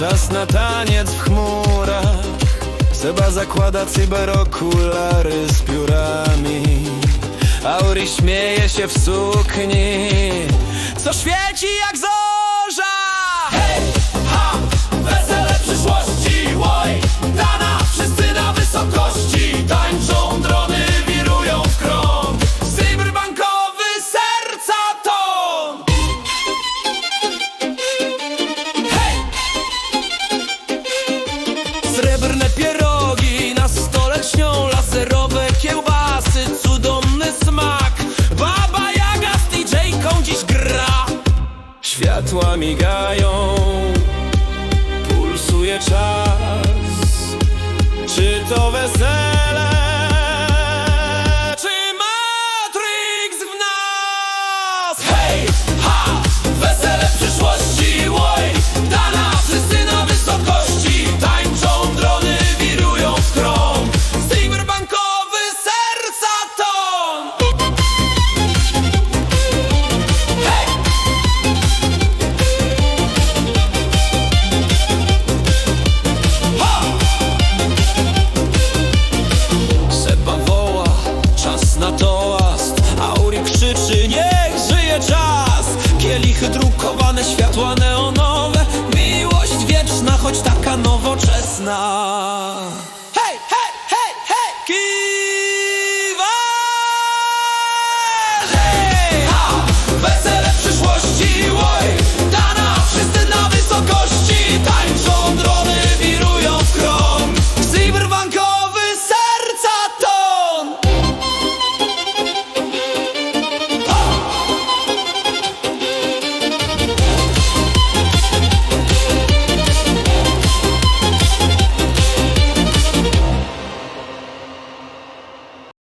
Czas na taniec w chmurach. Seba zakłada cyberokulary z piórami. Auri śmieje się w sukni. Co świeci jak zorza Światła migają, pulsuje czas Czy to wesele, czy Matrix w nas? Hej! Wydrukowane światła neonowe. Miłość wieczna, choć taka nowoczesna.